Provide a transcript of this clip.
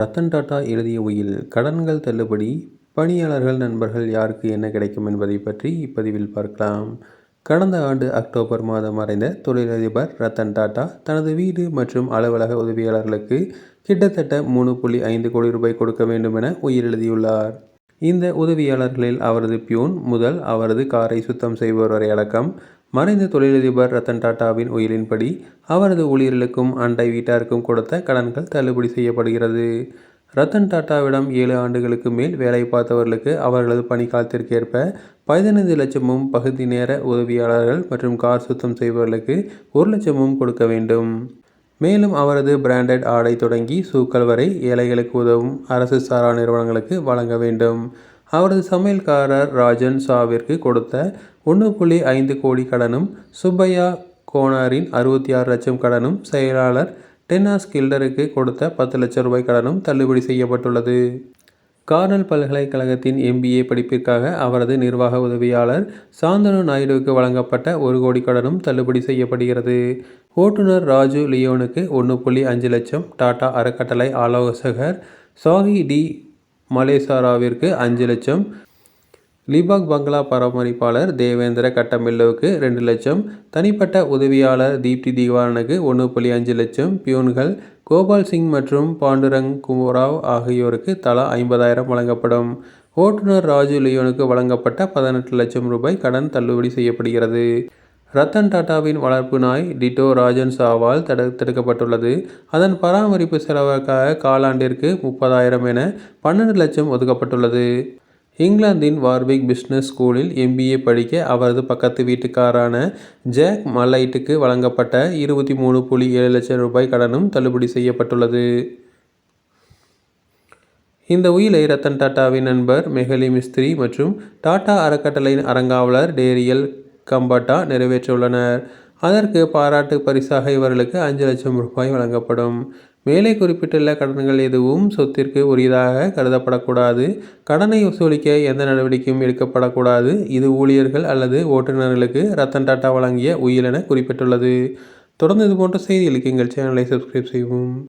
ரத்தன் டாடா எழுதிய உயில் கடன்கள் தள்ளுபடி பணியாளர்கள் நண்பர்கள் யாருக்கு என்ன கிடைக்கும் என்பதை பற்றி இப்பதிவில் பார்க்கலாம். கடந்த ஆண்டு அக்டோபர் மாதம் மறைந்த தொழிலதிபர் ரத்தன் டாடா தனது வீடு மற்றும் அலுவலக உதவியாளர்களுக்கு கிட்டத்தட்ட மூணு புள்ளி ஐந்து கோடி ரூபாய் கொடுக்க வேண்டும் என உயிர் எழுதியுள்ளார். இந்த உதவியாளர்களில் அவரது பியூன் முதல் அவரது காரை சுத்தம் செய்பவர் வரை அடக்கம். மறைந்த தொழிலதிபர் ரத்தன் டாட்டாவின் உயிரின்படி அவரது ஊழியர்களுக்கும் அண்டை வீட்டாருக்கும் கொடுத்த கடன்கள் தள்ளுபடி செய்யப்படுகிறது. ரத்தன் டாட்டாவிடம் ஏழு ஆண்டுகளுக்கு மேல் வேலை பார்த்தவர்களுக்கு அவர்களது பணிக்காலத்திற்கேற்ப பதினைந்து லட்சமும் பகுதி நேர உதவியாளர்கள் மற்றும் கார் சுத்தம் செய்பவர்களுக்கு ஒரு லட்சமும் கொடுக்க வேண்டும். மேலும் அவரது பிராண்டட் ஆடை தொடங்கி சூக்கள் வரை ஏழைகளுக்கு உதவும் அரசு சாரா நிறுவனங்களுக்கு வழங்க வேண்டும். அவரது சமையல்காரர் ராஜன் ஷாவிற்கு கொடுத்த ஒன்று புள்ளி ஐந்து கோடி கடனும் சுப்பையா கோனாரின் அறுபத்தி ஆறு லட்சம் கடனும் செயலாளர் டென்னாஸ் கில்டருக்கு கொடுத்த பத்து லட்சம் ரூபாய் கடனும் தள்ளுபடி செய்யப்பட்டுள்ளது. கார்னல் பல்கலைக்கழகத்தின் எம்பிஏ படிப்பிற்காக அவரது நிர்வாக உதவியாளர் சாந்தனு நாயுடுவுக்கு வழங்கப்பட்ட ஒரு கோடி கடனும் தள்ளுபடி செய்யப்படுகிறது. ஓட்டுநர் ராஜு லியோனுக்கு ஒன்று புள்ளி அஞ்சு லட்சம் டாடா அறக்கட்டளை ஆலோசகர் சாஹி டி மலேசாராவிற்கு அஞ்சு லட்சம். லிபாக் பங்களா பராமரிப்பாளர் தேவேந்திர கட்டமில்லவுக்கு ரெண்டு லட்சம். தனிப்பட்ட உதவியாளர் தீப்தி திவானுக்கு ஒன்று புள்ளி அஞ்சு லட்சம். பியூன்கள் கோபால் சிங் மற்றும் பாண்டுரங் குமராவ் ஆகியோருக்கு தலா ஐம்பதாயிரம் வழங்கப்படும். ஓட்டுநர் ராஜு லியோனுக்கு வழங்கப்பட்ட பதினெட்டு லட்சம் ரூபாய் கடன் தள்ளுபடி செய்யப்படுகிறது. ரத்தன் டாட்டாவின் வளர்ப்பு நாய் டிட்டோ ராஜன் சாவால் தடுத்தெடுக்கப்பட்டுள்ளது அதன் பராமரிப்பு செலவுக்காக காலாண்டிற்கு முப்பதாயிரம் என பன்னெண்டு லட்சம் ஒதுக்கப்பட்டுள்ளது. இங்கிலாந்தின் வார்விக் பிஸ்னஸ் ஸ்கூலில் எம்பிஏ படிக்க அவரது பக்கத்து வீட்டுக்காரான ஜாக் மல்லைட்டுக்கு வழங்கப்பட்ட இருபத்தி மூணு புள்ளி ஏழு லட்சம் ரூபாய் கடனும் தள்ளுபடி செய்யப்பட்டுள்ளது. இந்த உயிலை ரத்தன் டாட்டாவின் நண்பர் மெஹலி மிஸ்திரி மற்றும் டாடா அறக்கட்டளையின் அறங்காவலர் டேரியல் கம்பாட்டா நிறைவேற்றியுள்ளனர். அதற்கு பாராட்டு பரிசாக இவர்களுக்கு அஞ்சு லட்சம் ரூபாய் வழங்கப்படும். மேலே குறிப்பிட்டுள்ள கடன்கள் எதுவும் சொத்திற்கு உரியதாக கருதப்படக்கூடாது. கடனை வசூலிக்க எந்த நடவடிக்கையும் எடுக்கப்படக்கூடாது. இது ஊழியர்கள் அல்லது ஓட்டுநர்களுக்கு ரத்தன் டாட்டா வழங்கிய உயில் என குறிப்பிட்டுள்ளது. தொடர்ந்து இது போன்ற செய்திகளுக்கு எங்கள் சேனலை சப்ஸ்கிரைப் செய்வோம்